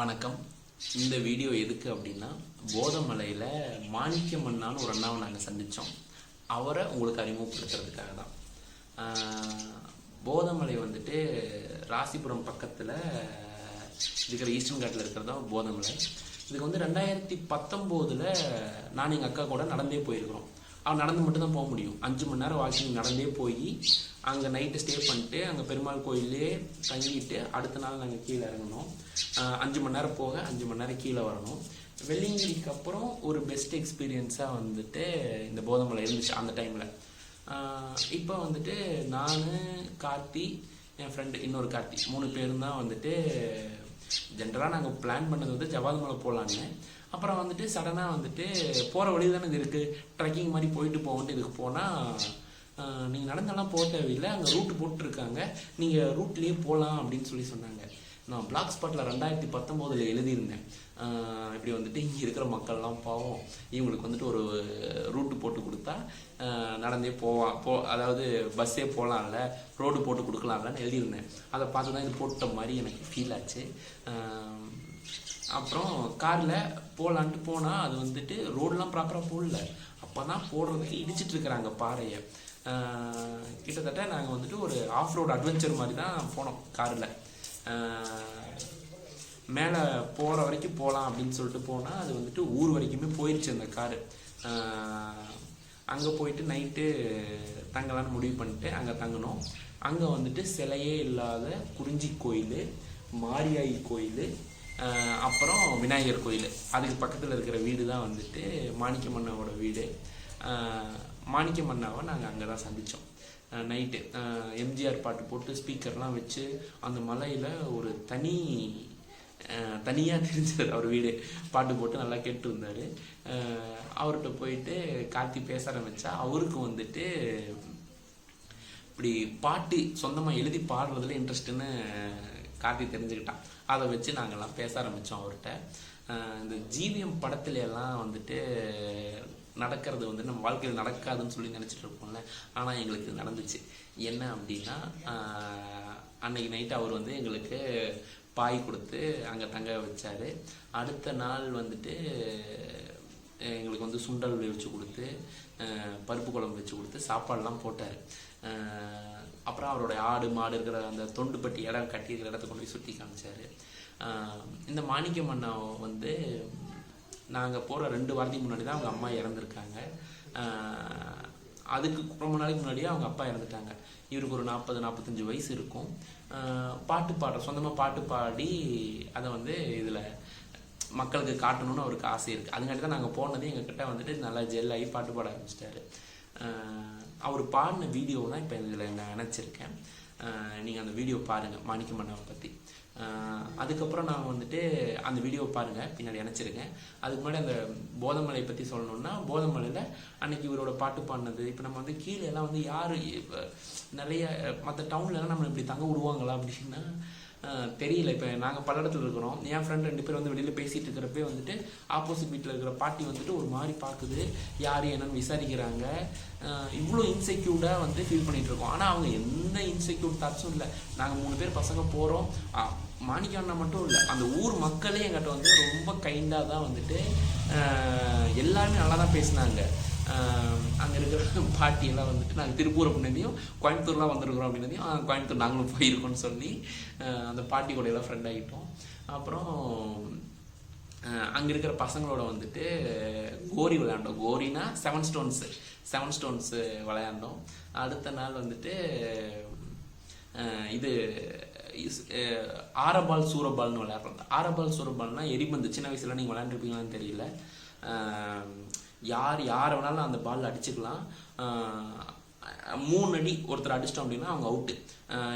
வணக்கம். இந்த வீடியோ எதுக்கு அப்படின்னா போதமலையில் மாணிக்க மன்னான்னு ஒரு அண்ணாவை நாங்கள் சந்தித்தோம் அவரை உங்களுக்கு அறிமுகப்படுத்துறதுக்காக தான். போதமலை வந்துட்டு ராசிபுரம் பக்கத்தில் இருக்கிற ஈஸ்டர்ன் காட்டில் இருக்கிறது தான் போதமலை. இதுக்கு வந்து ரெண்டாயிரத்தி பத்தொம்போதில் நான் எங்கள் அக்கா கூட நடந்தே போயிருக்கிறோம். அவன் நடந்து மட்டும்தான் போக முடியும். அஞ்சு மணி நேரம் வாக்கிங் நடந்தே போய் அங்கே நைட்டு ஸ்டே பண்ணிட்டு அங்கே பெருமாள் கோயிலே தங்கிட்டு அடுத்த நாள் நாங்கள் கீழே இறங்கணும் அஞ்சு மணி நேரம் போக அஞ்சு மணி நேரம் கீழே வரணும். வெள்ளிங்கிரிக்கு அப்புறம் ஒரு பெஸ்ட் எக்ஸ்பீரியன்ஸாக வந்துட்டு இந்த போதமலை இருந்துச்சு அந்த டைமில் இப்போ வந்துட்டு நான் கார்த்தி என் ஃப்ரெண்டு இன்னொரு கார்த்தி மூணு பேரும் தான் வந்துட்டு ஜென்ரலாக நாங்கள் பிளான் பண்ணது வந்து ஜவாது மலை போகலான்னு அப்புறம் வந்துட்டு சடனாக வந்துட்டு போகிற வழி தானே இது இருக்குது ட்ரெக்கிங் மாதிரி போயிட்டு போகன்ட்டு இதுக்கு போனால் நீங்கள் நடந்தெல்லாம் போக தேவையில்லை. அங்கே ரூட் போட்டிருக்காங்க. நீங்கள் ரூட்லேயே போகலாம் அப்படின்னு சொல்லி சொன்னாங்க. நான் பிளாக் ஸ்பாட்டில் ரெண்டாயிரத்தி பத்தொம்போதில் எழுதியிருந்தேன். இப்படி வந்துட்டு இங்கே இருக்கிற மக்கள்லாம் பாவம். இவங்களுக்கு வந்துட்டு ஒரு ரூட்டு போட்டு கொடுத்தா நடந்தே போவான் போ அதாவது பஸ்ஸே போகலாம்ல ரோடு போட்டு கொடுக்கலாம்லன்னு எழுதியிருந்தேன். அதை பார்த்து தான் இது போட்ட மாதிரி எனக்கு ஃபீல் ஆச்சு. அப்புறம் காரில் போகலான்ட்டு போனால் அது வந்துட்டு ரோடெலாம் ப்ராப்பராக போடல. அப்போ தான் போடுறதுக்கு இடிச்சிட்டு இருக்கிறாங்க பாறையை. கிட்டத்தட்ட நாங்கள் வந்துட்டு ஒரு ஆஃப் ரோடு அட்வென்ச்சர் மாதிரி தான் போனோம் காரில். மேலே போகிற வரைக்கும் போகலாம் அப்படின்னு சொல்லிட்டு போனால் அது வந்துட்டு ஊர் வரைக்குமே போயிடுச்சு அந்த காரு. அங்கே போயிட்டு நைட்டு தங்கலான்னு முடிவு பண்ணிட்டு அங்கே தங்கினோம். அங்கே வந்துட்டு சிலையே இல்லாத குறிஞ்சி கோயில் மாரியாயி கோயில் அப்புறம் விநாயகர் கோயில். அதுக்கு பக்கத்தில் இருக்கிற வீடு தான் வந்துட்டு மாணிக்க மன்னாவோட வீடு மாணிக்க மன்னாவை நாங்கள் அங்கே தான் சந்தித்தோம் நைட்டு எம்ஜிஆர் பாட்டு போட்டு ஸ்பீக்கர்லாம் வச்சு அந்த மலையில் ஒரு தனி தனியாக தெரிஞ்சார் அவர் வீடு. பாட்டு போட்டு நல்லா கேட்டு இருந்தார் அவர்கிட்ட போயிட்டு கார்த்தி பேச ஆரம்பித்தா அவருக்கு வந்துட்டு இப்படி பாட்டு சொந்தமாக எழுதி பாடுறதுல இன்ட்ரெஸ்ட்டுன்னு கார்த்தி தெரிஞ்சுக்கிட்டான். அதை வச்சு நாங்கள்லாம் பேச ஆரம்பித்தோம் அவர்கிட்ட. இந்த ஜிவிஎம் படத்துல எல்லாம் வந்துட்டு நடக்கிறது வந்து நம்ம வாழ்க்கையில் நடக்காதுன்னு சொல்லி நினச்சிட்டு இருப்போம்ல. ஆனால் எங்களுக்கு நடந்துச்சு. என்ன அப்படின்னா அன்னைக்கு நைட்டு அவர் வந்து எங்களுக்கு பாய் கொடுத்து அங்கே தங்க வச்சாரு. அடுத்த நாள் வந்துட்டு எங்களுக்கு வந்து சுண்டல் வச்சு கொடுத்து பருப்பு குழம்பு வச்சு கொடுத்து சாப்பாடுலாம் போட்டார். அப்புறம் அவருடைய ஆடு மாடு இருக்கிற அந்த தொண்டுப்பட்டி இடம் கட்டியிருக்கிற இடத்த கொண்டு போய் சுற்றி காமிச்சார். இந்த மாணிக்க மன்னா வந்து நாங்கள் போகிற ரெண்டு வாரத்துக்கு முன்னாடி தான் அவங்க அம்மா இறந்துருக்காங்க. அதுக்கு ரொம்ப நாளைக்கு முன்னாடியே அவங்க அப்பா இறந்துட்டாங்க. இவருக்கு ஒரு நாற்பது நாற்பத்தஞ்சு வயசு இருக்கும். பாட்டு பாடுற சொந்தமாக பாட்டு பாடி அதை வந்து இதில் மக்களுக்கு காட்டணும்னு அவருக்கு ஆசை இருக்குது அதுங்காட்டி தான் நாங்கள் போனது எங்ககிட்ட வந்துட்டு நல்லா ஜெல் ஆகி பாட்டு பாட ஆரம்பிச்சிட்டாரு. அவர் பாடின வீடியோ தான் இப்போ இதில் நான் நினச்சிருக்கேன். நீங்கள் அந்த வீடியோ பாருங்கள் மாணிக்க மன்னவை பற்றி அதுக்கப்புறம் நான் வந்துட்டு அந்த வீடியோ பாருங்கள் பின்னாடி நினச்சிருக்கேன். அதுக்கு முன்னாடி அந்த போதமலை பற்றி சொல்லணும்னா போதமலையில் அன்னைக்கு இவரோட பாட்டு பாடினது. இப்போ நம்ம வந்து கீழே எல்லாம் வந்து யார் நிறைய மற்ற டவுன்லலாம் நம்மளை இப்படி தங்க விடுவாங்களா அப்படின்னா தெரியல. இப்போ நாங்கள் பல்லடத்தில் இருக்கிறோம். என் ஃப்ரெண்ட் ரெண்டு பேர் வந்து வெளியில் பேசிகிட்டு இருக்கிறப்பே வந்துட்டு ஆப்போசிட் வீட்டில் இருக்கிற பாட்டி வந்துட்டு ஒரு மாதிரி பார்க்குது. யார் என்னன்னு விசாரிக்கிறாங்க. இவ்வளோ இன்செக்யூர்டாக வந்து ஃபீல் பண்ணிகிட்டு இருக்கோம். ஆனால் அவங்க எந்த இன்செக்யூர் தாட்ஸும் இல்லை. நாங்கள் மூணு பேர் பசங்க போகிறோம் மாணிக்க அண்ணா மட்டும் இல்லை அந்த ஊர் மக்களே எங்கிட்ட வந்து ரொம்ப கைண்டாக தான் வந்துட்டு எல்லாருமே நல்லா தான் பேசினாங்க. அங்கே இருக்கிற பாட்டியெல்லாம் வந்துட்டு நாங்கள் திருப்பூர் அப்படின்னதையும் கோயம்புத்தூர்லாம் வந்திருக்கிறோம் அப்படின்னதையும் கோயம்புத்தூர் நாங்களும் போயிருக்கோம்னு சொல்லி அந்த பாட்டி கூட எல்லாம் ஃப்ரெண்ட் ஆகிட்டோம். அப்புறம் அங்கே இருக்கிற பசங்களோட வந்துட்டு கோரி விளையாண்டோம். கோரினா செவன் ஸ்டோன்ஸு செவன் ஸ்டோன்ஸு விளையாண்டோம். அடுத்த நாள் வந்துட்டு இது ஆரபால் சூரபால்னு விளையாடுறோம். ஆரபால் சூரபால்னால் எரிபந்து. சின்ன வயசுல நீங்கள் விளையாண்டுருப்பீங்களான்னு தெரியல. யார் யாரை வேணாலும் அந்த பால் அடிச்சுக்கலாம். மூணு அடி ஒருத்தர் அடிச்சிட்டோம் அப்படின்னா அவங்க அவுட்டு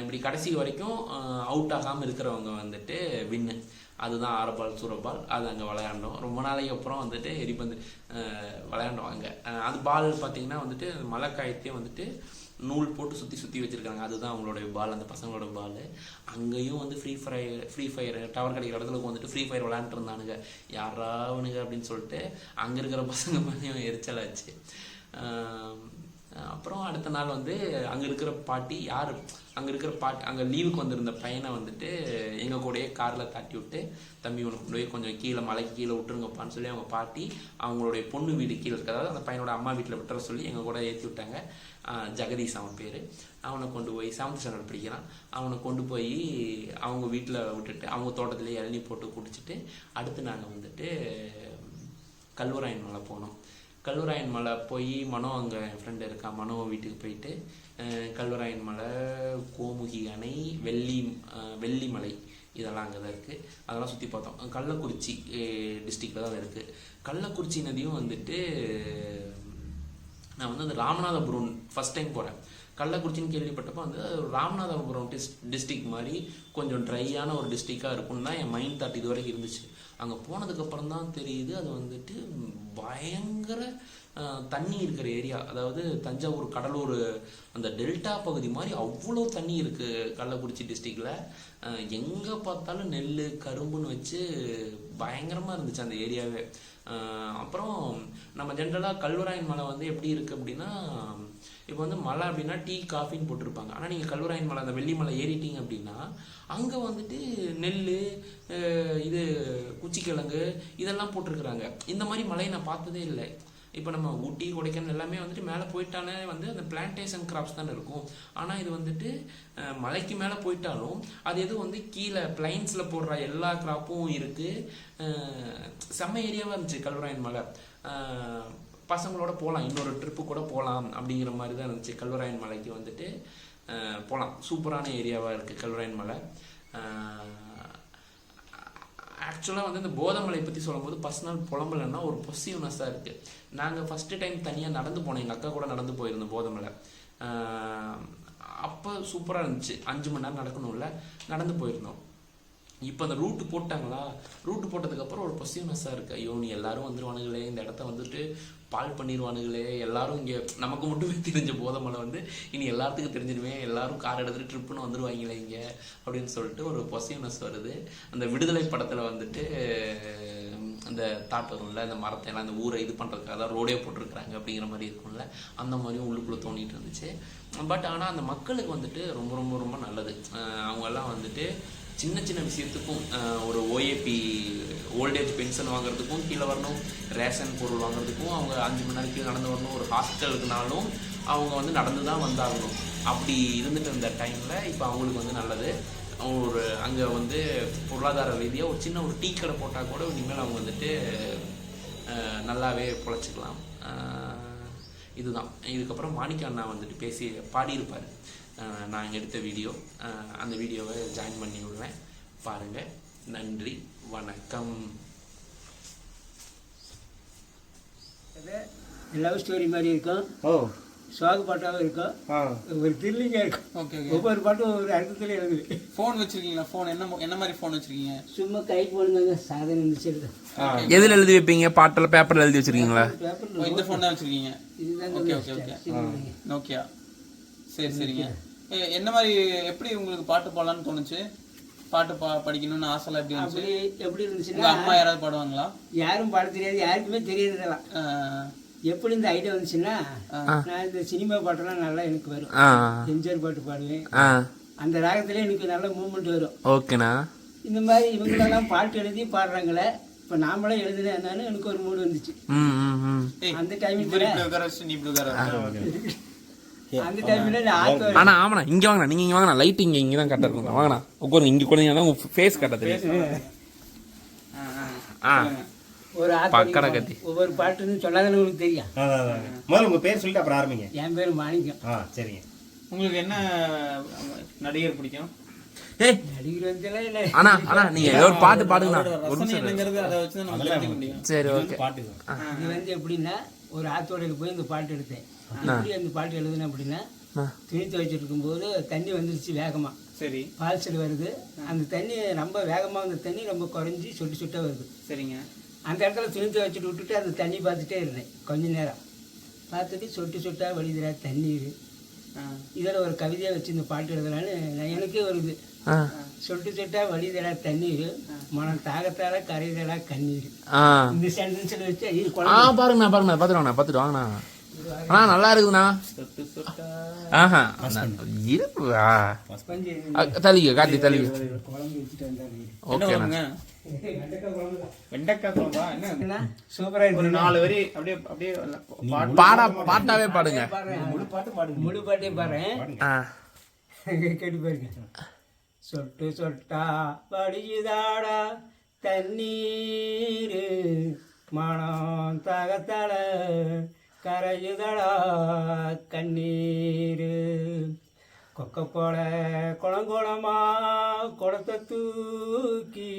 இப்படி கடைசி வரைக்கும் அவுட் ஆகாமல் இருக்கிறவங்க வந்துட்டு வின்னு அதுதான் ஆரபால் சூரபால் அது அங்கே விளையாண்டோம் ரொம்ப நாளைக்கு அப்புறம் வந்துட்டு எரிபந்து விளையாண்டோம் அங்கே. அது பால் பார்த்தீங்கன்னா வந்துட்டு மழை காயத்தையும் வந்துட்டு நூல் போட்டு சுற்றி சுற்றி வச்சுருக்காங்க. அதுதான் அவங்களுடைய பால் அந்த பசங்களோட பால். அங்கேயும் வந்து free fire free fire tower கிடைக்கிற இடத்துல வந்துட்டு ஃப்ரீ ஃபயர் விளையாண்டுட்டு யாராவனுங்க அப்படின்னு சொல்லிட்டு அங்கே இருக்கிற பசங்க மேலேயும் எரிச்சலாச்சு ஆச்சு. அப்புறம் அடுத்த நாள் வந்து அங்கே இருக்கிற பாட்டி யார்? அங்கே இருக்கிற பாட்டி அங்கே லீவுக்கு வந்திருந்த பையனை வந்துட்டு எங்கள் கூடயே காரில் தாட்டி விட்டு தம்பி உனக்கு கொண்டு போய் கொஞ்சம் கீழே மலைக்கு கீழே விட்டுருங்கப்பான்னு சொல்லி அவங்க பாட்டி அவங்களுடைய பொண்ணு வீடு கீழே இருக்கதாவது அந்த பையனோட அம்மா வீட்டில் விட்டுற சொல்லி எங்கள் கூட ஏற்றி விட்டாங்க. ஜெகதீஷ் அவன் பேர். அவனை கொண்டு போய் செவன்த் ஸ்டாண்டர்ட் படிக்கிறான். அவனை கொண்டு போய் அவங்க வீட்டில் விட்டுட்டு அவங்க தோட்டத்திலே இளநி போட்டு குடிச்சிட்டு அடுத்து நாங்கள் வந்துட்டு கல்வராயன் மலை போனோம். கல்வராயன் மலை போய் மனோ அங்கே என் ஃப்ரெண்டு இருக்கான் மனோ வீட்டுக்கு போயிட்டு கல்வராயன் மலை கோமுகி அணை வெள்ளி வெள்ளிமலை இதெல்லாம் அங்கே தான் இருக்குது அதெல்லாம் சுற்றி பார்த்தோம். கள்ளக்குறிச்சி டிஸ்ட்ரிக்டில் தான் இருக்குது கள்ளக்குறிச்சி நதியும் வந்துட்டு நான் வந்து அந்த ராமநாதபுரம் ஃபர்ஸ்ட் டைம் போகிறேன் கள்ளக்குறிச்சின்னு கேள்விப்பட்டப்போ வந்து ராமநாதபுரம் டிஸ் டிஸ்ட்ரிக் மாதிரி கொஞ்சம் ட்ரையான ஒரு டிஸ்ட்ரிக்டாக இருக்கும்னு தான் என் மைண்ட் தாட் இது வரைக்கும் இருந்துச்சு. அங்கே போனதுக்கப்புறம் தான் தெரியுது அது வந்துட்டு பயங்கர தண்ணி இருக்கிற ஏரியா. அதாவது தஞ்சாவூர் கடலூர் அந்த டெல்டா பகுதி மாதிரி அவ்வளோ தண்ணி இருக்குது கள்ளக்குறிச்சி டிஸ்ட்ரிக்டில். எங்கே பார்த்தாலும் நெல் கரும்புன்னு வச்சு பயங்கரமாக இருந்துச்சு அந்த ஏரியாவே. அப்புறம் நம்ம ஜென்ரலாக கல்வராயன் மலை வந்து எப்படி இருக்குது அப்படின்னா இப்போ வந்து மலை அப்படின்னா டீ காஃபின்னு போட்டிருப்பாங்க. ஆனால் நீங்கள் கல்வராயன் மலை அந்த வெள்ளி மலை ஏறிட்டீங்க அப்படின்னா அங்கே வந்துட்டு நெல் இது குச்சிக்கிழங்கு இதெல்லாம் போட்டிருக்கிறாங்க. இந்த மாதிரி மலையை நான் பார்த்ததே இல்லை. இப்போ நம்ம ஊட்டி கொடைக்கானல் எல்லாமே வந்துட்டு மேலே போயிட்டாலே வந்து அந்த பிளான்டேஷன் கிராப்ஸ் தானே இருக்கும். ஆனால் இது வந்துட்டு மலைக்கு மேலே போயிட்டாலும் அது எதுவும் வந்து கீழே பிளைன்ஸில் போடுற எல்லா கிராப்பும் இருக்குது செம்ம ஏரியாவாக இருந்துச்சு கல்வராயன் மலை. பசங்களோட போகலாம் இன்னொரு ட்ரிப்பு கூட போகலாம் அப்படிங்கிற மாதிரி தான் இருந்துச்சு. கல்வராயன் மலைக்கு வந்துட்டு போகலாம் சூப்பரான ஏரியாவாக இருக்குது கல்வராயன் மலை. ஆக்சுவலாக வந்து இந்த போதமலை பற்றி சொல்லும்போது பர்சனல் புலம்பலன்னா ஒரு பொசிவ்னஸாக இருக்குது நாங்கள் ஃபஸ்ட்டு டைம் தனியாக நடந்து போனோம். எங்கள் அக்கா கூட நடந்து போயிருந்தோம் போதமலை. அப்போ சூப்பராக இருந்துச்சு. அஞ்சு மணி நேரம் நடக்கணும்ல. நடந்து போயிருந்தோம். இப்போ அந்த ரூட்டு போட்டாங்களா? ரூட்டு போட்டதுக்கப்புறம் ஒரு பொசிவ்னஸாக இருக்குது ஐயோ நீ எல்லாரும் வந்துருவானுங்களே இந்த இடத்த வந்துட்டு பால் பண்ணிடுவானுங்களே எல்லாரும் இங்கே நமக்கு மட்டுமே தெரிஞ்ச போதமலை வந்து இனி எல்லாத்துக்கும் தெரிஞ்சிருமே எல்லாரும் கார் எடுத்துகிட்டு ட்ரிப்புன்னு வந்துருவாங்களே இங்கே அப்படின்னு சொல்லிட்டு ஒரு பொசிவ்னஸ் வருது. அந்த விடுதலை படத்தில் வந்துட்டு அந்த தாட் வரும்ல அந்த மரத்தை எல்லாம் அந்த ஊரை இது பண்ணுறதுக்காக தான் ரோடே போட்டிருக்கிறாங்க அப்படிங்கிற மாதிரி இருக்கும்ல அந்த மாதிரியும் உள்ளுக்குள்ளே தோண்டிட்டு இருந்துச்சு. பட் ஆனால் அந்த மக்களுக்கு வந்துட்டு ரொம்ப ரொம்ப ரொம்ப நல்லது. அவங்கெல்லாம் வந்துட்டு சின்ன சின்ன விஷயத்துக்கும் ஒரு ஓஏபி ஓல்டேஜ் பென்ஷன் வாங்குறதுக்கும் கீழே வரணும் ரேஷன் பொருள் வாங்குறதுக்கும் அவங்க அஞ்சு மணி நேரம் கீழே நடந்து வரணும் ஒரு ஹாஸ்டலுக்குனாலும் அவங்க வந்து நடந்து தான் வந்தாகணும். அப்படி இருந்துட்டு இருந்த டைமில் இப்போ அவங்களுக்கு வந்து நல்லது. ஒரு அங்கே வந்து பொருளாதார ரீதியாக ஒரு சின்ன ஒரு டீ கடை போட்டால் கூட இனிமேல் அவங்க வந்துட்டு நல்லாவே பொழைச்சிக்கலாம். இதுதான். இதுக்கப்புறம் மாணிக்க அண்ணா வந்துட்டு பேசி பாடியிருப்பார். நான் எடுத்த வீடியோ. அந்த வீடியோவை ஜாயின் பண்ணி விடுவேன் பாருங்கள் நன்றி. வணக்கம். லவ் ஸ்டோரி மாதிரி இருக்கும் ஓ. சோக பாட்டாகவும் இருக்கும் ஒரு த்ரில்லிங்காக இருக்கும் ஓகே ஓகே. ஒவ்வொரு பாட்டும் ஒவ்வொரு அர்த்தத்தில் எழுதுது ஃபோன் வச்சிருக்கீங்களா? ஃபோன் என்ன என்ன மாதிரி ஃபோன் வச்சிருக்கீங்க? சும்மா கை போடுங்க சாதனை இருந்துச்சு ஆ. எதில் எழுதி வைப்பீங்க? பாட்டில் பேப்பரில் எழுதி வச்சுருக்கீங்களா? ஓ, பேப்பரில் இந்த ஃபோன் தான் வச்சிருக்கீங்க? Okay okay okay. நோக்கியா சரி சரிங்க. என்ன மாதிரி எப்படி உங்களுக்கு பாட்டு பாடலாம்னு தோணுச்சு? பாட்டு பா படிக்கணும்னு ஆசைலாம் எப்படி இருந்துச்சு? எப்படி உங்க இருந்துச்சுன்னா அம்மா யாராவது பாடுவாங்களா? யாரும் பாட தெரியாது யாருக்குமே தெரியாததெல்லாம். எப்படி இந்த ஐடியா வந்துச்சுன்னா நான் இந்த சினிமா பாட்டெல்லாம் நல்லா எனக்கு வரும். எம்ஜிஆர் பாட்டு பாடுவேன். அந்த ராகத்துல எனக்கு நல்ல மூமெண்ட் வரும். ஓகேண்ணா. இந்த மாதிரி இவங்களெல்லாம் பாட்டு எழுதி பாடுறாங்களே இப்போ நாமளும் எழுதுனேன் என்னன்னு எனக்கு ஒரு மூடு வந்துச்சு. அந்த டைமில் அண்ணா ஆமாண்ணா. இங்கே வாங்கண்ணா. நீங்கள் இங்கே வாங்கண்ணா. லைட் இங்கே இங்கே தான் கரெக்டாக இருக்கும். வாங்கண்ணா. உட்காருங்க இங்கே கூட தான் உங்கள் ஃபேஸ் கரெக்டாக தெரியும். ஆ, ஒரு பக்கடை கத்தி. ஒவ்வொரு பாட்டுன்னு சொல்லாதானே உங்களுக்கு தெரியும். முதல்ல உங்க பேர் சொல்லிட்டு அப்புறம் ஆரம்பிங்க. என் பேர் மாணிக்கம். ஆ சரிங்க. உங்களுக்கு என்ன நடிகர் பிடிக்கும்? ஏய். நடிகர் இல்லை. அண்ணா அண்ணா நீங்கள் ஏதோ ஒரு பாட்டு பாடுங்கண்ணா. ஒரு நிமிஷம். என்னங்கிறது அதை வச்சு தான் நம்ம தெரிஞ்சுக்க முடியும். சரி ஓகே. பாட்டு இது வந்து எப்படின்னா ஒரு ஆத்தோடையில் போய் இந்த பாட்டு எடுத்தேன். எப்படி அந்த பாட்டு எழுதுனேன் அப்படின்னா. துணி துவைச்சிட்டு இருக்கும்போது தண்ணி வந்துருச்சு வேகமாக சரி. பால்சல் வருது. அந்த தண்ணி ரொம்ப வேகமாக வந்த தண்ணி ரொம்ப குறைஞ்சி சொட்டு சொட்டாக வருது. சரிங்க. அந்த இடத்துல துணி துவைச்சிட்டு விட்டுட்டு அந்த தண்ணி பார்த்துட்டே இருந்தேன் கொஞ்ச நேரம். பார்த்துட்டு சொட்டு சொட்டாக வழிதுரா தண்ணீர். இதில் ஒரு கவிதையை வச்சு இந்த பாட்டு எழுதலான்னு எனக்கே வருது ஆ சொட்டு சொட்டா வழிதடா தண்ணீர் மனம் தாகத்தால கரைதடா கண்ணீர். இந்த சென்டென்ஸில் வச்சு இது பாருங்கண்ணா பாருங்கண்ணா பார்த்துட்டு பார்த்துட்டு வாங்கண்ணா. ஆ நல்லா இருக்குதுண்ணா. சொட்டா ஆஹா. இருப்பா கொஞ்சம் தள்ளிக்க காட்டி தள்ளிக்க. ஓகேண்ணா. பாடா. பாட்டாவே பாடுங்க. முழு பாட்டு பாடுங்க. முழு கேட்டு பாருங்க. சொட்டு சொட்டா படியுதாடா தண்ணீர். மனம் தகத்தல கரையுதடா கண்ணீர். கொக்க போல குளங்குளமா குளத்தை தூக்கி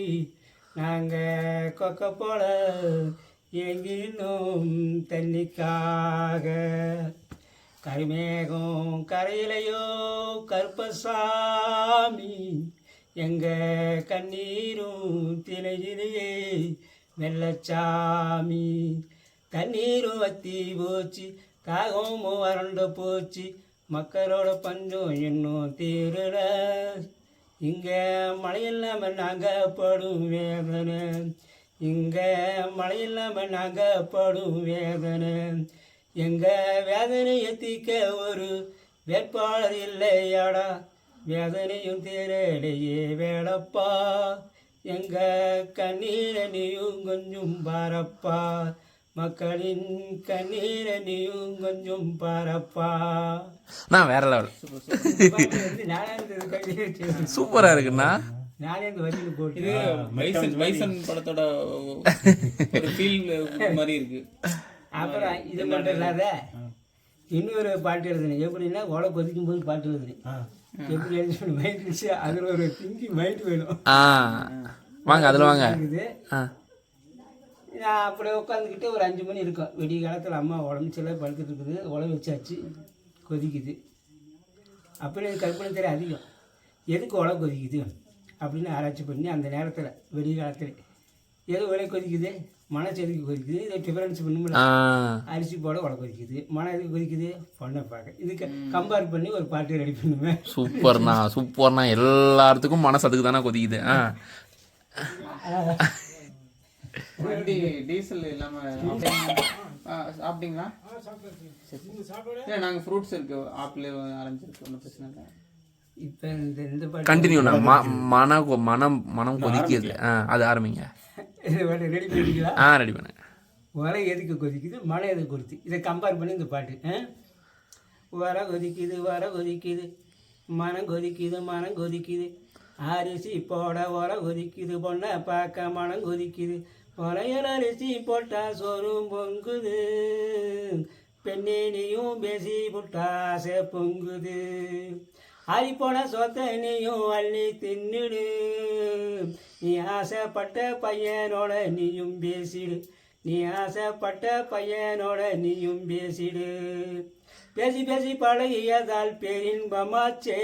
நாங்கள் கொக்க போல எங்கினும் தண்ணிக்காக. கருமேகம் கரையிலையோ கற்பசாமி எங்க கண்ணீரும் திணையிலேயே வெள்ளச்சாமி. தண்ணீரும் வத்தி போச்சு தாகமும் வறண்டு போச்சு மக்களோட பஞ்சம் இன்னும் தீரல. இங்கே மழை இல்லாம படும் வேதனை இங்கே மழை இல்லாம படும் வேதனை. எங்க வேதனையை தீர்க்க ஒரு வேட்பாளர் இல்லையாடா? வேதனையும் தீரலையே வேடப்பா. எங்க கண்ணீரை நீயும் கொஞ்சம் பாரப்பா. மக்களின் கண்ணீரை நீயும் கொஞ்சம் பாரப்பா. நான் வேற லெவல். சூப்பரா இருக்குண்ணா. நானே இந்த வரியில் போட்டு வைசன் படத்தோட மாதிரி இருக்கு. அப்புறம் இது மட்டும் இல்லாத இன்னொரு பாட்டு எழுதுனேன். எப்படின்னா உலை கொதிக்கும் போது பாட்டு எழுதுனேன். எப்படி எழுதி மைண்ட் வச்சு அதில் ஒரு திங்கி மைண்ட் வேணும். ஆ. வாங்க அதில் வாங்க. நான் அப்படியே உட்காந்துக்கிட்டு ஒரு அஞ்சு மணி இருக்கும். விடிய காலத்தில் அம்மா உடம்பு சரியில்லை படுத்துட்டு இருக்குது. உலை வச்சாச்சு. கொதிக்குது. அப்படியே கற்பனை தெரிய அதிகம். எதுக்கு உலை கொதிக்குது? அப்படின்னு ஆராய்ச்சி பண்ணி அந்த நேரத்தில் வெடிய காலத்தில் எது உலை கொதிக்குது? மனசு எதுக்கு கொதிக்குது இதை டிஃபரன்ஸ் பண்ணி ஆ. அரிசி போட உலை கொதிக்குது மனம் எதுக்கு கொதிக்குது? பொண்ணை பார்க்க. இதுக்கு கம்பேர் பண்ணி ஒரு பாட்டு ரெடி பண்ணுவேன். சூப்பர்ண்ணா சூப்பர்ண்ணா. எல்லாத்துக்கும் மனசு அதுக்கு தானே கொதிக்குது. ஆ. வண்டி டீசல் இல்லாம ஆ, சாப்பிட்டீங்களா? இல்லை நாங்கள் ஃப்ரூட்ஸ் இருக்கு. ஆப்பிள் ஆரஞ்சு இருக்கு. ஒன்றும் பிரச்சனை இல்லை. இப்போ இந்த இந்த கண்டினியூண்ணா ம மன கொ- மனம் மனம் கொதிக்குது ஆ அது ஆரம்பிங்க. ரெடி பண்ணிக்கலாம் ஆ ரெடி பண்ணுங்க உரை எதுக்கு கொதிக்குது? மழை எதுக்கு கொதிக்குது? இதை கம்பேர் பண்ணி இந்த பாட்டு? வர கொதிக்குது வர கொதிக்குது. மனம் கொதிக்குது மனம் கொதிக்குது. அரிசி போட உர கொதிக்குது பொண்ணை பார்க்க மனம் கொதிக்குது. உரையில் அரிசி போட்டா சோறும் பொங்குது. பெண்ணே நீயும் பேசி புட்டா ஆசை பொங்குது. ஆறி போன சொத்த நீயும் அள்ளி தின்னுடு. நீ ஆசைப்பட்ட பையனோட நீயும் பேசிடு. நீ ஆசைப்பட்ட பையனோட நீயும் பேசிடு. பேசி பேசி பழகியதால் பேரின்பமாச்சே.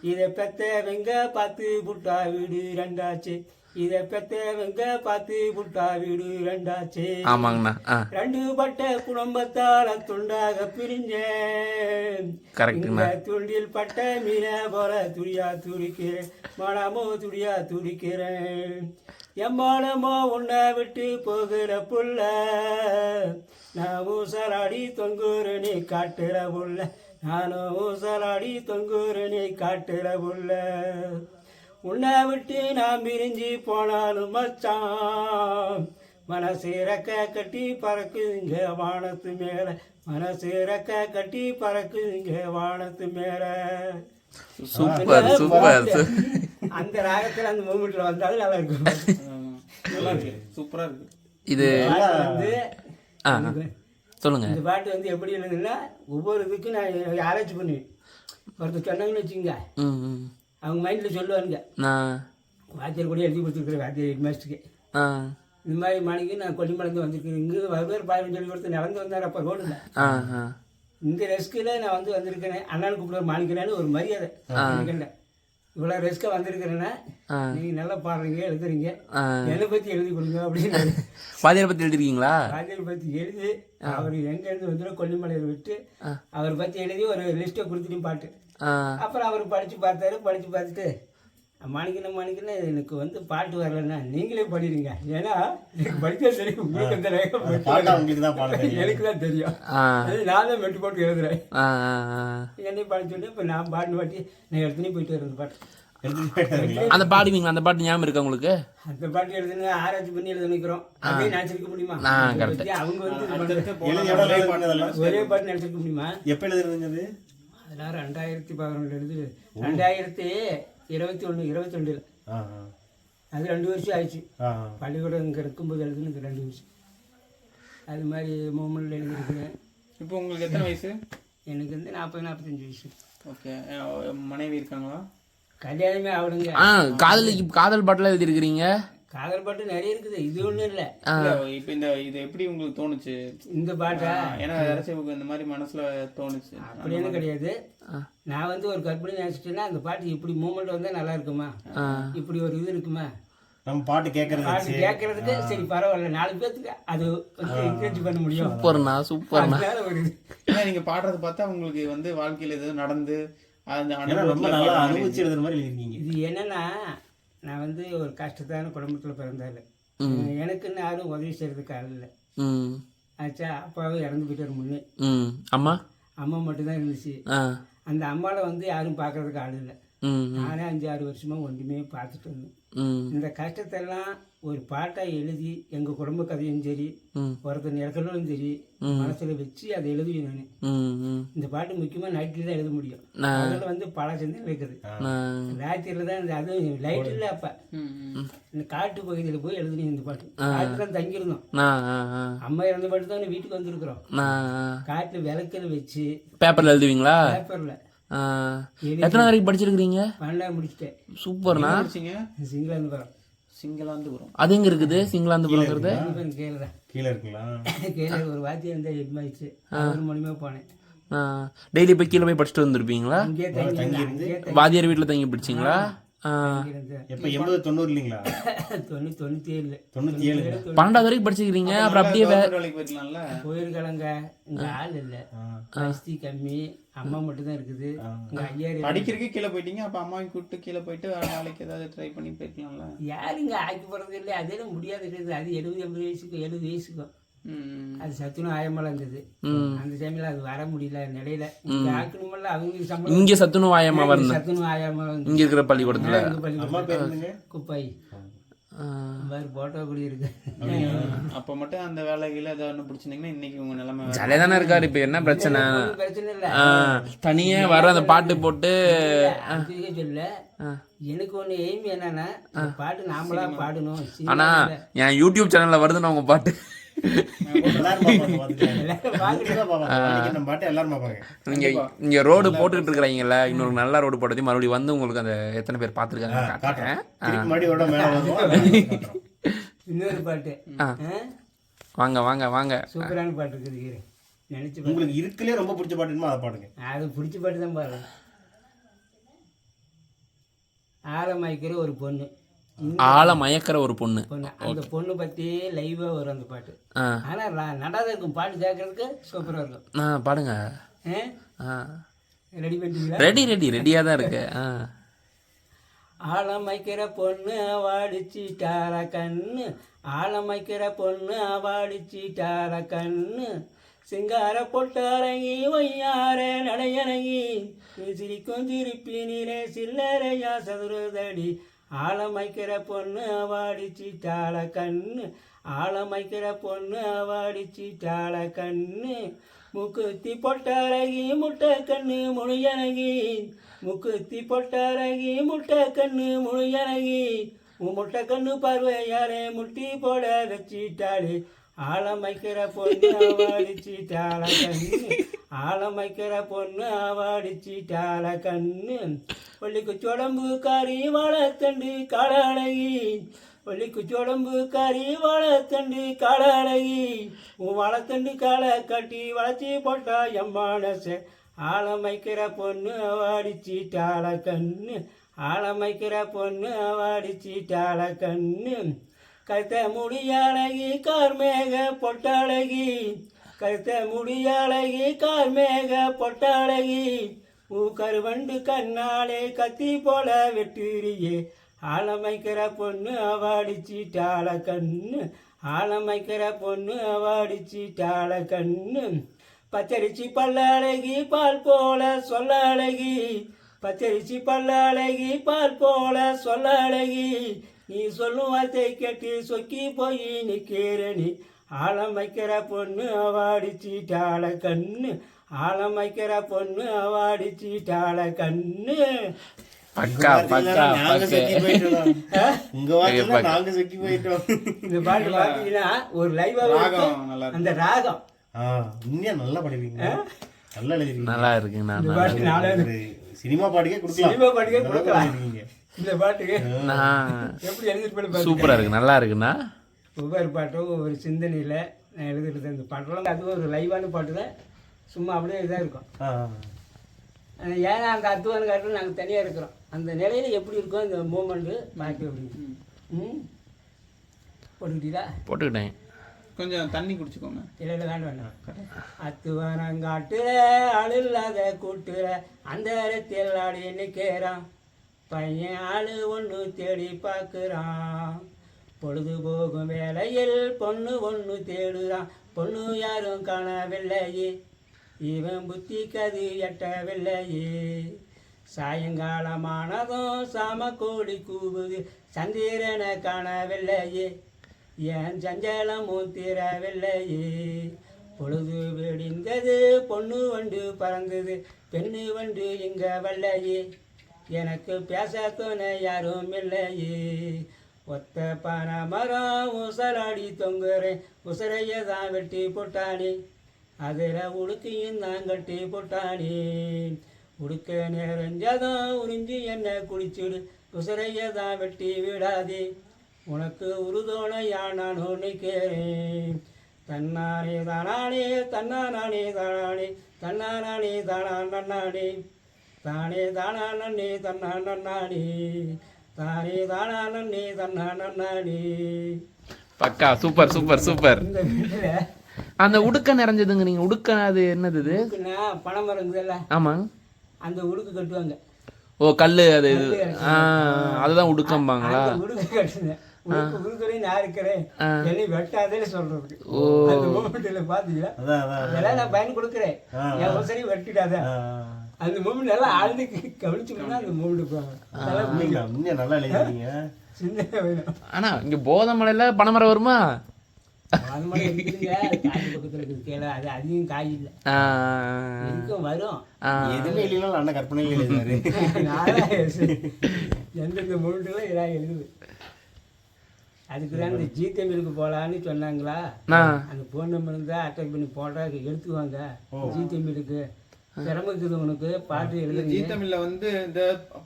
இதை பெத்தவங்க பார்த்து புட்டா வீடு ரெண்டாச்சே. இதை பெத்தவங்க பார்த்து புட்டா வீடு ரெண்டாச்சே. ஆமாங்கண்ணா ரெண்டு பட்ட குடும்பத்தால துண்டாக பிரிஞ்சேன். கரெக்டுண்ணா துண்டில் பட்ட மீன போல துடியா துடிக்கிறேன் மனமோ துடியா துடிக்கிறேன். எம்மானமோ உன்னை விட்டு போகிற புள்ள நான் ஊசலாடி தொங்குறனே காட்டுற புள்ள நானும் ஊசலாடி தொங்குறனே காட்டுற புள்ள. உன்னை விட்டு நான் பிரிஞ்சு போனாலும் மச்சான். மனசு ரெக்க கட்டி பறக்குதுங்க வானத்து மேல. மனசு ரெக்க கட்டி பறக்குதுங்க வானத்து மேல. Super super. அந்த ராகத்துல அந்த மூமெண்ட்ல வந்தாலும் நல்லா இருக்கும். ஆமா. நல்லா இருக்கு. சூப்பரா இருக்கு. இது வந்து. சொல்லுங்க. இந்த பாட்டு வந்து எப்படி எழுதுன்னா ஒவ்வொரு இதுக்கும் நான் ஆராய்ச்சி பண்ணுவேன் ஒருத்தர் சொன்னாங்கன்னு ம். அவங்க மைண்டில் சொல்லுவானுங்க. வாத்தியார் கூட எழுதி கொடுத்துருக்குறேன் வாத்தியார் ஹெட் மாஸ்டருக்கு இந்த மாதிரி மணிக்கு நான் கொல்லிமலைந்து வந்திருக்கேன் இங்கே வருவார் பாயிரம் சொல்லி கொடுத்து நடந்து வந்தார். அப்போ ரோடுல இந்த ரெஸ்கில் நான் வந்து வந்திருக்கிறேன். அண்ணான்னு கூப்பிடுற மாணிக்கிறான்னு ஒரு மரியாதை. இவ்வளோ ரெஸ்க்காக வந்திருக்கிறேன்னா. நீங்கள் நல்லா பாடுறீங்க எழுதுறீங்க. என்னை பற்றி எழுதி கொடுங்க அப்படின்னு வாத்தியாரை பற்றி எழுதிருக்கீங்களா? ராஜர் பற்றி எழுதி அவர் எங்கேருந்து வந்துடும் கொல்லிமலையை விட்டு அவர் பற்றி எழுதி ஒரு லிஸ்ட்டை கொடுத்துட்டு பாட்டு. அப்புறம் அவர் படித்து பார்த்தாரு படித்து பார்த்துட்டு மாணிக்கணும் மாணிக்கணும் எனக்கு வந்து பாட்டு வரலன்னா நீங்களே பாடிடுங்க. ஏன்னா எனக்கு படிக்க தெரியும். உங்களுக்கு அந்த பாட்டா எனக்கு தான் தெரியும். அது நான் தான் மெட்டு போட்டு எழுதுறேன். என்னை பாட சொல்லி இப்போ நான் பாடின பாட்டி நான் எடுத்துனே போயிட்டு வரேன் பாட்டு? அந்த பாடுவீங்களா அந்த பாட்டு ஞாபகம் இருக்கா உங்களுக்கு? அந்த பாட்டு எழுதுன ஆராய்ச்சி பண்ணி எழுத நிற்கிறோம் அதே நினச்சிருக்க முடியுமா? அவங்க வந்து ஒரே பாட்டு நினச்சிருக்க முடியுமா? எப்ப எழுதுறதுங்க அது அதெல்லாம் ரெண்டாயிரத்தி பதினொன்று எழுது ரெண்டாயிரத்தி இருபத்தி ஒன்று இருபத்தி ரெண்டில் ஆ, அது ரெண்டு வருஷம் ஆயிடுச்சு. பள்ளிக்கூடம் இங்கே இருக்கும்போது எழுதுனது ரெண்டு வருஷம். அது மாதிரி மூமெண்ட்டில் எழுதியிருக்கிறேன். இப்போ உங்களுக்கு எத்தனை வயசு? எனக்கு வந்து நாற்பது நாற்பத்தஞ்சு வயசு. ஓகே. மனைவி இருக்காங்களா? கல்யாணமே ஆகணுங்க. ஆ காதலிக்கு காதல் பாட்டுலாம் எழுதியிருக்கிறீங்க? காதல் பாட்டு நிறைய இருக்குது. இது ஒன்றும் இல்லை. இப்போ இந்த இது எப்படி உங்களுக்கு தோணுச்சு? இந்த பாட்டா? ஏன்னா யாராச்சும் இந்த மாதிரி மனசுல தோணுச்சு. அப்படின்னு கிடையாது. நான் வந்து ஒரு கற்பனை நினைச்சிட்டேன்னா அந்த பாட்டு இப்படி மூமெண்ட் வந்தால் நல்லா இருக்குமா? இப்படி ஒரு இது இருக்குமா? நம்ம பாட்டு கேட்கறது பாட்டு கேட்கறதுக்கு சரி பரவாயில்ல. நாலு பேர்த்துக்கு அது வந்து என்கரேஜ் பண்ண முடியும். சூப்பர்ண்ணா சூப்பர்ண்ணா. ஏன்னா நீங்க பாடுறது பார்த்தா உங்களுக்கு வந்து வாழ்க்கையில ஏதோ நடந்து அந்த ஏன்னா ரொம்ப நல்லா பாடுற மாதிரி இது என்னன்னா நான் வந்து ஒரு கஷ்டத்தான குடும்பத்தில் பிறந்தாள் எனக்குன்னு யாரும் உதவி செய்யறதுக்கு ஆள் இல்லை. ஆச்சா அப்பாவும் இறந்து போயிட்டார் முன்னே. அம்மா? அம்மா மட்டும்தான் இருந்துச்சு. அந்த அம்மாவை வந்து யாரும் பார்க்கறதுக்கு ஆள் இல்லை. நானே அஞ்சு ஆறு வருஷமா ஒன்றுமே பார்த்துட்டு இருந்தேன். இந்த கஷ்டத்தெல்லாம் ஒரு பாட்டா எழுதி எங்கள் குடும்ப கதையும் சரி ஒருத்தர் இறக்கணும் சரி மனசுல வச்சு அதை எழுதுவேன் நான். இந்த பாட்டு முக்கியமாக நைட்டில் தான் எழுத முடியும். அதில் வந்து பல சிந்தனை இருக்குது. ராத்திரியில் தான் இந்த அதுவும் லைட் இல்லை அப்போ. இந்த காட்டு பகுதியில் போய் எழுதுனீங்க இந்த பாட்டு. காட்டில் தான் தங்கியிருந்தோம். அம்மா இறந்த பாட்டு தான் வீட்டுக்கு வந்திருக்கிறோம். காட்டில் விளக்கில் வச்சு பேப்பரில் எழுதுவீங்களா? பேப்பரில் எத்தனை வரைக்கும் படிச்சிருக்கிறீங்க? பன்னெண்டாம் முடிச்சிட்டேன். சூப்பர்ண்ணா. படிச்சீங்க? சிங்களாந்து வரோம் சிங்களாந்துபுரம். அது எங்க இருக்குது? சிங்களாந்துபுரங்கிறது? கேளுடா கீழே இருக்குங்களா? கேளு ஒரு வாத்தியம் இருந்தால் ஹெட்மாயிடுச்சு ஒரு மணிமே போனேன். டெய்லி போய் கீழே போய் படிச்சுட்டு வந்திருப்பீங்களா? வாதியார் வீட்டில் தங்கி படிச்சிங்களா? எப்ப எண்பது தொண்ணூறு இல்லைங்களா? தொண்ணூற்றி தொண்ணூற்றி ஏழு தொண்ணூத்தி ஏழு பன்னெண்டாவது வரைக்கும் படிச்சிருக்கிறீங்க அப்புறம் அப்படியே வேலைக்கு போயிருக்கலாம்ல? போயிருக்கலங்க. இங்கே ஆள் இல்லை. வசதி கம்மி. அம்மா மட்டும் தான் இருக்குது. இங்கே ஐயா இருக்கு. படிக்கிறதுக்கே கீழே போயிட்டீங்க அப்ப அம்மாவையும் கூப்பிட்டு கீழே போயிட்டு வேலைக்கு ஏதாவது ட்ரை பண்ணி போயிருக்கலாம்ல? யாருங்க ஆக்கி போகிறது இல்லை. அதெல்லாம் முடியாது இருக்குது அது எழுபது எண்பது வயசுக்கும் எழுபது வயசுக்கும். அது சத்துணவு ஆயமெல்லாம் இருந்தது அந்த டைமில் அது வர முடியல நிலையில. இங்கே ஆக்கணுமில்ல அவங்களுக்கு சம்பளம். இங்கே சத்துணவு ஆயமா வரணும். சத்துணவு வந்து இங்க இருக்கிற பள்ளிக்கூடத்துல. அம்மா பேர் என்னங்க? குப்பாய் போட்டோ கூட இருக்கு. அப்ப மட்டும் அந்த வேலைகளை ஏதாவது ஒன்று பிடிச்சிருந்தீங்கன்னா இன்னைக்கு உங்க நிலைமை வேற. ஜாலியா தானே இருக்காரு இப்ப என்ன பிரச்சனை? பிரச்சனை இல்லை. தனியா வர அந்த பாட்டு போட்டு சொல்ல எனக்கு ஒன்று எய்ம் என்னன்னா பாட்டு நாமளா பாடணும். ஆனா என் யூடியூப் சேனல்ல வருதுன்னு உங்க பாட்டு. நீங்க ரோடு போட்டுக்கிட்டு இருக்கிறீங்கல்ல இன்னொரு நல்ல ரோடு போட்டது மறுபடியும் வந்து உங்களுக்கு அந்த எத்தனை பேர் பாத்துருக்காங்க காட்டுறேன். திருப்பி மறுபடியும் விட மேல வருவோம் இன்னொரு பாட்டு. வாங்க வாங்க வாங்க. சூப்பரான பாட்டு இருக்குது இரு. நினைச்சு. உங்களுக்கு இருக்குலயே ரொம்ப பிடிச்ச பாட்டு என்னமோ அதை பாடுங்க. அது பிடிச்ச பாட்டு தான் பாரு ஆலமாய்க்கிற ஒரு பொண்ணு. ஆள மயக்கிற ஒரு பொண்ணு. அந்த பொண்ணு பத்தி லைவா வரும் அந்த பாட்டு. ஆனா ந- நடாத இருக்கும் பாட்டு கேட்கறதுக்கு சூப்பரா இருக்கும். ஆ பாடுங்க. ரெடி பண்ணிட்டீங்களா? ரெடி ரெடி ரெடியா தான் இருக்கு. ஆழமைக்கிற பொண்ணு அவாடிச்சிட்டார கண்ணு? ஆழமைக்கிற பொண்ணு அவாடிச்சிட்டார கண்ணு? சிங்கார பொட்டாரங்கி ஒய்யார நடையணங்கி சிரிக்கும் திருப்பி நீரே சில்லறையா சதுரதடி. ஆழமைக்கிற பொண்ணு அவாடிச்சு அவாடிச்சிட்டாள கண்ணு ஆழமைக்கிற பொண்ணு அவாடிச்சு அவாடிச்சிட்டாள கண்ணு முக்குத்தி பொட்டாரகி முட்டை கண்ணு முழுயனகி முக்குத்தி பொட்டாரகி முட்டை கண்ணு முழுயனகி உன் முட்டை கண்ணு பார்வையாரே முட்டி போட வச்சிட்டாளே. ஆழமைக்கிற பொண்ணு அவாடிச்சிட்டாள கண்ணு ஆழமைக்கிற பொண்ணு அவாடிச்சிட்டாள கண்ணு பள்ளிக்கு சொடம்பு கறி வளர்த்தண்டு கடலகி பள்ளிக்கு சொடம்பு கறி வளர்த்தண்டு கடலகி உன் வளர்த்தண்டு களை கட்டி வளர்ச்சி போட்டா எம்மானச ஆழமைக்கிற பொண்ணு அவாடிச்சிட்டால கண்ணு ஆழமைக்கிற பொண்ணு அவாடிச்சிட்டால கண்ணு கருத்த முடியழகி கார்மேக பொட்டழகி கருத்த முடியழகி கார்மேக பொட்டழகி ஊக்கருவண்டு கண்ணாலே கத்தி போல வெட்டுறியே. ஆளமைக்கிற பொண்ணு அவாடிச்சிட்டாள கண்ணு. ஆளமைக்கிற பொண்ணு அவாடிச்சிட்டாள கண்ணு. பச்சரிச்சி பல்ல அழகி பால் போல சொல்ல அழகி. பச்சரிச்சி பல்ல அழகி பால் போல சொல்ல அழகி. நீ சொல்லும் வார்த்தை கேட்டு சொக்கி போய் நிற்கிற நீ ஆழம் வைக்கிற பொண்ணு அவாடிச்சிட்டாள கண்ணு. ஆழம் வைக்கிற பொண்ணு அவாடிச்சிட்டாள கண்ணு. பக்கா பக்கா இந்த பாட்டு பார்த்தீங்கன்னா ஒரு லைவா. அந்த ராகம். உண்மையா நல்லா படிப்பீங்க நல்லா நல்லா ஒரு சினிமா பாட்டுக்கே கொடுக்கலாம். சினிமா பாட்டுக்கே கொடுக்கலாம். இந்த பாட்டுக்கு? நான் எப்படி எழுதிட்டு போய் பாருங்க. சூப்பரா இருக்கு. நல்லா இருக்குண்ணா. ஒவ்வொரு பாட்டும் ஒவ்வொரு சிந்தனையில் நான் எழுதுறது அந்த பாட்டெல்லாம் அதுவும் ஒரு லைவான பாட்டு தான். சும்மா அப்படியே இதாக இருக்கும். ஏன்னா அந்த அத்துவான காட்டில் நாங்கள் தனியாக இருக்கிறோம். அந்த நிலையில் எப்படி இருக்கும் இந்த மூமெண்ட்டு பாட்டு அப்படி ம்? போட்டுக்கிட்டீங்களா? போட்டுக்கிட்டேன். கொஞ்சம் தண்ணி குடிச்சுக்கோங்க. இல்லை இல்லை வேண்டாம் வேண்டாம். அத்துவானங்காட்டுல ஆள் இல்லாத கூட்டுல அந்த இடத்தில் ஆடி நிற்கிறான் பையன் ஆளு ஒன்று தேடி பார்க்குறான் பொழுது போகும் வேளையில் பொண்ணு ஒன்று தேடுறான். பொண்ணு யாரும் காணவில்லையே. இவன் புத்தி கது எட்டவில்லையே. சாயங்காலமானதும் சாம கோடி கூவுது. சந்திரனை காணவில்லையே. ஏன் சஞ்சலமும் தீரவில்லையே. பொழுது வெடிந்தது பொண்ணு வண்டு பறந்தது. பெண்ணு வண்டு இங்க வல்லையே எனக்கு பேச துணை யாரும் இல்லையே. ஒத்த பனை மரம் உசலாடி தொங்குறேன். உசரைய தான் வெட்டி போட்டானே. அதில் உடுக்கையும் தான் கட்டி போட்டானே. உடுக்க நிறைஞ்சதும் உறிஞ்சி என்ன குளிச்சுடு. உசரைய தான் வெட்டி விடாதே. உனக்கு உருதோணையா நான் நிற்கிறேன் தன்னானே தானானே தன்னானே தானானே தன்னானே தானா நன்னானே. தானே தானா நன்னே தன்னா நன்னானே தானே தானா நன்னே தன்னா நன்னானே பக்கா சூப்பர் சூப்பர் சூப்பர். இந்த வீட்டில் அந்த உடுக்க நிறைஞ்சதுங்க நீங்க. உடுக்க அது என்னது இது? பனை மரம் இருக்குதுல்ல ஆமாங்க அந்த உடுக்கு கட்டுவாங்க. ஓ கல்லு அது இது. ஆ அதுதான் உடுக்கம்பாங்களா? அந்த உடுக்கு உடுக்கு உடுக்குறேன் நான் இருக்கிறேன். என்னை வெட்டாதே சொல்றது ஓ. அந்த மூமெண்ட்ல பாத்தீங்களா? நான் பயன் கொடுக்குறேன். என் உசரி வெட்டிடாத. அந்த மூமெண்ட் எல்லாம் ஆழ்ந்து கவனிச்சுக்கணும் அந்த மூமெண்ட் நல்லா எழுதிருக்கீங்க சின்ன வேணும் ஆனா இங்க போதமலையில பனைமரம் வருமா? அதிகம் காய் இல்லை. வரும். எதுவுமே இல்லைனாலும் அண்ணன் கற்பனையில எழுதினாரு எந்தெந்த மூமெண்ட்லாம் இதாக எழுதுது. அதுக்கு தான் இந்த ஜி தமிழுக்கு போகலான்னு சொன்னாங்களா? அந்த ஃபோன் நம்பர் இருந்தால் அட்டாக் பண்ணி போட்டா எடுத்துக்குவாங்க. ஜி தமிழுக்கு திறமை இருக்குது உனக்கு பாட்டு ஜி எழுதுறீங்க. தமிழ்ல வந்து இந்த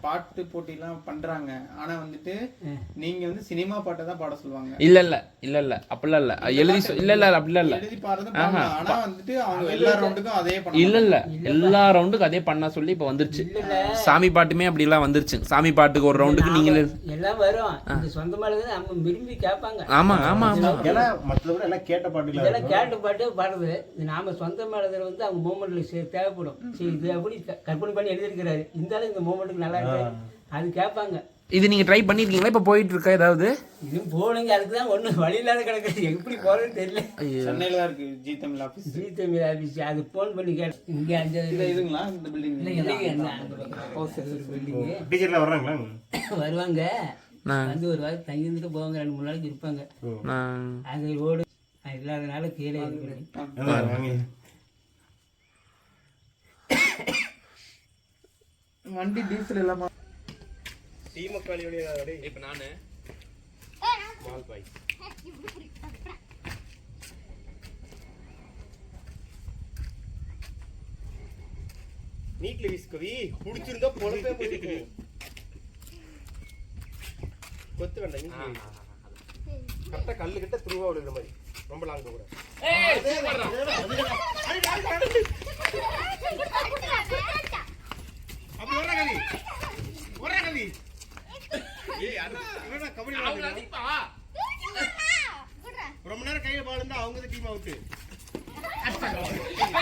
பாட்டு போட்டிலாம் பண்றாங்க. ஆனா வந்துட்டு நீங்க வந்து சினிமா பாட்டை தான் பாட சொல்லுவாங்க. இல்ல இல்ல இல்ல இல்ல. அப்படிலாம் இல்ல. எழுதி இல்ல இல்ல அப்படிலாம் இல்ல. எழுதி பாடுறது பாடலாம். ஆனா வந்துட்டு அவங்க எல்லா ரவுண்டுக்கும் அதே பண்ண இல்ல இல்ல. எல்லா ரவுண்டுக்கும் அதே பண்ண சொல்லி இப்ப வந்துருச்சு. சாமி பாட்டுமே அப்படி எல்லாம் வந்துருச்சு. சாமி பாட்டுக்கு ஒரு ரவுண்டுக்கு நீங்களே எல்லாம் வரும். இந்த சொந்தமாக நம்ம விரும்பி கேட்பாங்க. ஆமா ஆமா ஆமா. ஏன்னா விட எல்லாம் கேட்ட பாட்டுல இதெல்லாம் கேட்டு பாட்டு பாடுறது. இது நாம சொந்தமாக எழுதுறது வந்து அவங்க மூமெண்ட்ல தேவைப்படும். சரி இது அப்படி கற்பனை பண்ணி எழுதியிருக்கிறாரு. இருந்தாலும் இந்த மூமெண்ட்டுக்கு நல்லா இருக்கு அது கேட்பாங்க. இது நீங்க ட்ரை பண்ணிருக்கீங்களா? இப்ப போயிட்டு இருக்கா ஏதாவது? இதுவும் போகணுங்க. அதுக்கு தான் ஒன்றும் வழி இல்லாத கிடக்குது எப்படி போகிறதுன்னு தெரியல. சென்னையில தான் இருக்கு ஜி தமிழ் ஆபீஸ் ஜி தமிழ் ஆஃபீஸ் அது ஃபோன் பண்ணி கேட்டு இங்கே அந்த இல்ல இதுங்களா? இந்த பில்டிங் building. டீச்சர்ல வர்றாங்களா? வருவாங்க. நான் வந்து ஒரு வாரம் தங்கி இருந்துட்டு போவாங்க. ரெண்டு மூணு நாளைக்கு இருப்பாங்க. அது ரோடு. இல்லாதனால கீழே இருக்கிறேன் வண்டி டீசல் இல்லாம இப்ப நானு நீட்ல வீசுக்கவி புடிச்சிருந்தா பொழப்பே போயிருக்கு கொத்து வேண்டாம் நீட்ல கரெக்டா கல்லு கிட்ட துருவா விழுகிற மாதிரி ரொம்ப லாங் போக